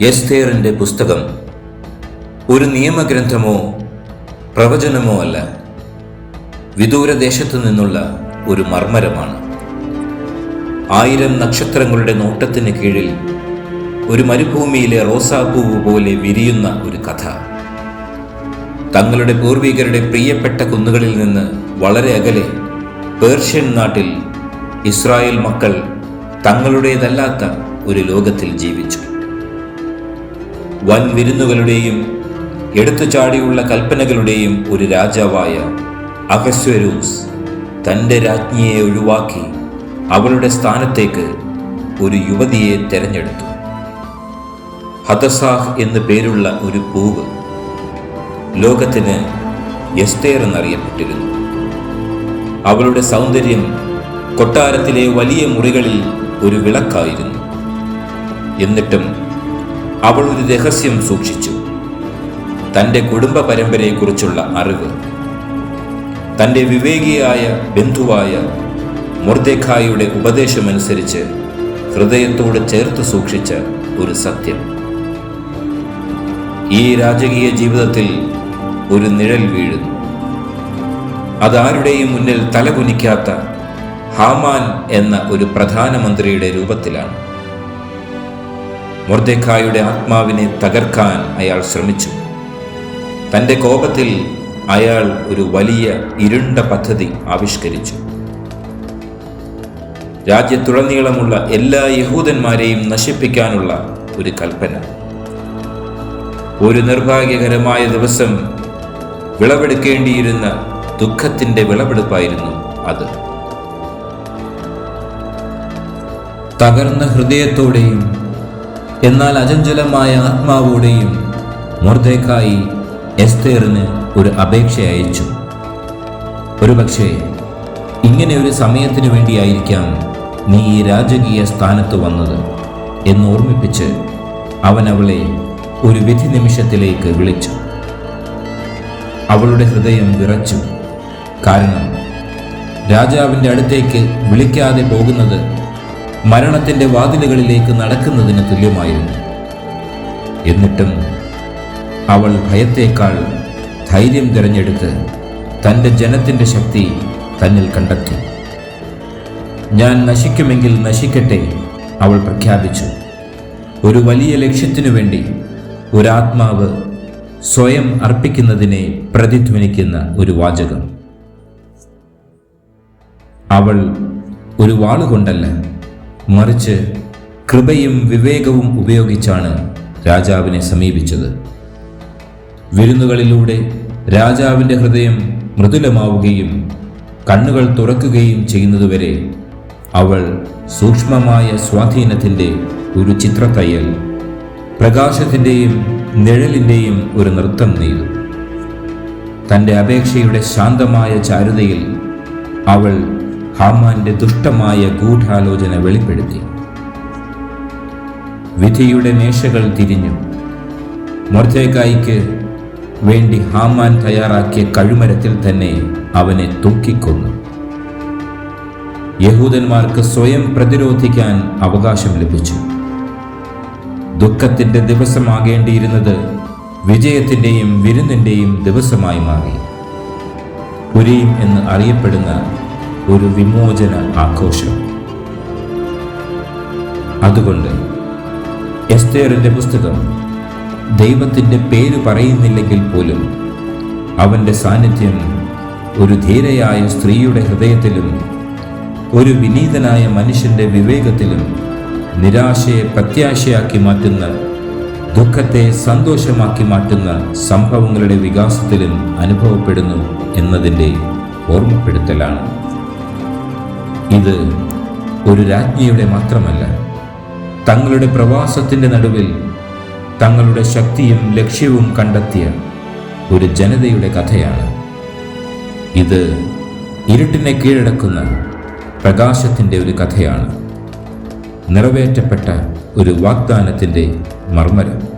എസ്തേറിന്റെ പുസ്തകം ഒരു നിയമഗ്രന്ഥമോ പ്രവചനമോ അല്ല. വിദൂരദേശത്തു നിന്നുള്ള ഒരു മർമ്മരമാണ്. ആയിരം നക്ഷത്രങ്ങളുടെ നോട്ടത്തിന് കീഴിൽ ഒരു മരുഭൂമിയിലെ റോസാപ്പൂവ് പോലെ വിരിയുന്ന ഒരു കഥ. തങ്ങളുടെ പൂർവികരുടെ പ്രിയപ്പെട്ട കുന്നുകളിൽ നിന്ന് വളരെ അകലെ പേർഷ്യൻ നാട്ടിൽ ഇസ്രായേൽ മക്കൾ തങ്ങളുടേതല്ലാത്ത ഒരു ലോകത്തിൽ ജീവിച്ചു. വൻ വിരുന്നുകളുടെയും എടുത്തുചാടിയുള്ള കൽപ്പനകളുടെയും ഒരു രാജാവായ അഹസ്വരൂസ് തന്റെ രാജ്ഞിയെ ഒഴിവാക്കി അവളുടെ സ്ഥാനത്തേക്ക് ഒരു യുവതിയെ തെരഞ്ഞെടുത്തു. ഹതസാഹ് എന്നു പേരുള്ള ഒരു പൂവ് ലോകത്തിന് എസ്തേർ എന്നറിയപ്പെട്ടിരുന്നു. അവളുടെ സൗന്ദര്യം കൊട്ടാരത്തിലെ വലിയ മുറികളിൽ ഒരു വിളക്കായിരുന്നു. എന്നിട്ടും അവൾ ഒരു രഹസ്യം സൂക്ഷിച്ചു. തന്റെ കുടുംബ പരമ്പരയെക്കുറിച്ചുള്ള അറിവ്. തന്റെ വിവേകിയായ ബന്ധുവായ മുർദേഖായുടെ ഉപദേശമനുസരിച്ച് ഹൃദയത്തോട് ചേർത്ത് സൂക്ഷിച്ച ഒരു സത്യം. ഈ രാജകീയ ജീവിതത്തിൽ ഒരു നിഴൽ വീഴുന്നു. അതാരുടെയും മുന്നിൽ തലകുനിക്കാത്ത ഹാമാൻ എന്ന ഒരു പ്രധാനമന്ത്രിയുടെ രൂപത്തിലാണ്. മൊർദേഖായുടെ ആത്മാവിനെ തകർക്കാൻ അയാൾ ശ്രമിച്ചു. തന്റെ കോപത്തിൽ അയാൾ ഒരു വലിയ ഇരുണ്ട പദ്ധതി ആവിഷ്കരിച്ചു. രാജ്യത്തുടനീളമുള്ള എല്ലാ യഹൂദന്മാരെയും നശിപ്പിക്കാനുള്ള ഒരു കൽപ്പന. ഒരു നിർഭാഗ്യകരമായ ദിവസം വിളവെടുക്കേണ്ടിയിരുന്ന ദുഃഖത്തിന്റെ വിളവെടുപ്പായിരുന്നു അത്. തകർന്ന ഹൃദയത്തോടെയും എന്നാൽ അചഞ്ചലമായ ആത്മാവോടെയും മൊർദേക്കായി എസ്തേറിന് ഒരു അപേക്ഷ അയച്ചു. ഒരുപക്ഷെ ഇങ്ങനെ ഒരു സമയത്തിനു വേണ്ടിയായിരിക്കാം നീ ഈ രാജകീയ സ്ഥാനത്ത് വന്നത് എന്ന് ഓർമ്മിപ്പിച്ച് അവൻ അവളെ ഒരു വിധി നിമിഷത്തിലേക്ക് വിളിച്ചു. അവളുടെ ഹൃദയം വിറച്ചു. കാരണം രാജാവിന്റെ അടുത്തേക്ക് വിളിക്കാതെ പോകുന്നത് മരണത്തിന്റെ വാതിലുകളിലേക്ക് നടക്കുന്നതിന് തുല്യമായിരുന്നു. എന്നിട്ടും അവൾ ഭയത്തേക്കാൾ ധൈര്യം തിരഞ്ഞെടുത്ത് തന്റെ ജനത്തിന്റെ ശക്തി തന്നിൽ കണ്ടെത്തി. ഞാൻ നശിക്കുമെങ്കിൽ നശിക്കട്ടെ അവൾ പ്രഖ്യാപിച്ചു. ഒരു വലിയ ലക്ഷ്യത്തിനു വേണ്ടി ഒരാത്മാവ് സ്വയം അർപ്പിക്കുന്നതിനെ പ്രതിധ്വനിക്കുന്ന ഒരു വാചകം. അവൾ ഒരു വാളുകൊണ്ടല്ല മറിച്ച് കൃപയും വിവേകവും ഉപയോഗിച്ചാണ് രാജാവിനെ സമീപിച്ചത്. വിരുന്നുകളിലൂടെ രാജാവിന്റെ ഹൃദയം മൃദുലമാവുകയും കണ്ണുകൾ തുറക്കുകയും ചെയ്യുന്നതുവരെ അവൾ സൂക്ഷ്മമായ സ്വാധീനത്തിന്റെ ഒരു ചിത്രത്തയ്യൽ പ്രകാശത്തിന്റെയും നിഴലിന്റെയും ഒരു നൃത്തം നെയ്തു. തന്റെ അപേക്ഷയുടെ ശാന്തമായ ചാരുതയിൽ അവൾ ഹാമാന്റെ ദുഷ്ടമായ ഗൂഢാലോചന വെളിപ്പെടുത്തി. വിധിയുടെ മേശകൾ തിരിഞ്ഞു. മൊർത്തേക്കായിക്ക് വേണ്ടി ഹാമാൻ തയ്യാറാക്കിയ കഴുമരത്തിൽ തന്നെ അവനെ തൂക്കിക്കൊന്നു. യഹൂദന്മാർക്ക് സ്വയം പ്രതിരോധിക്കാൻ അവകാശം ലഭിച്ചു. ദുഃഖത്തിന്റെ ദിവസമാകേണ്ടിയിരുന്നത് വിജയത്തിന്റെയും വിരുന്നിന്റെയും ദിവസമായി മാറി. പുരീം എന്ന് അറിയപ്പെടുന്ന ഒരു വിമോചന ആഘോഷം. അതുകൊണ്ട് എസ്തേറിന്റെ പുസ്തകം ദൈവത്തിന്റെ പേര് പറയുന്നില്ലെങ്കിൽ പോലും അവന്റെ സാന്നിധ്യം ഒരു ധീരയായ സ്ത്രീയുടെ ഹൃദയത്തിലും ഒരു വിനീതനായ മനുഷ്യന്റെ വിവേകത്തിലും നിരാശയെ പ്രത്യാശയാക്കി മാറ്റുന്ന ദുഃഖത്തെ സന്തോഷമാക്കി മാറ്റുന്ന സംഭവങ്ങളുടെ വികാസത്തിലും അനുഭവപ്പെടുന്നു എന്നതിന്റെ ഓർമ്മപ്പെടുത്തലാണ്. ഇത് ഒരു രാജ്ഞിയുടെ മാത്രമല്ല തങ്ങളുടെ പ്രവാസത്തിന്റെ നടുവിൽ തങ്ങളുടെ ശക്തിയും ലക്ഷ്യവും കണ്ടെത്തിയ ഒരു ജനതയുടെ കഥയാണ്. ഇത് ഇരുട്ടിനെ കീഴടക്കുന്ന പ്രകാശത്തിന്റെ ഒരു കഥയാണ്. നിറവേറ്റപ്പെട്ട ഒരു വാഗ്ദാനത്തിന്റെ മർമ്മരം.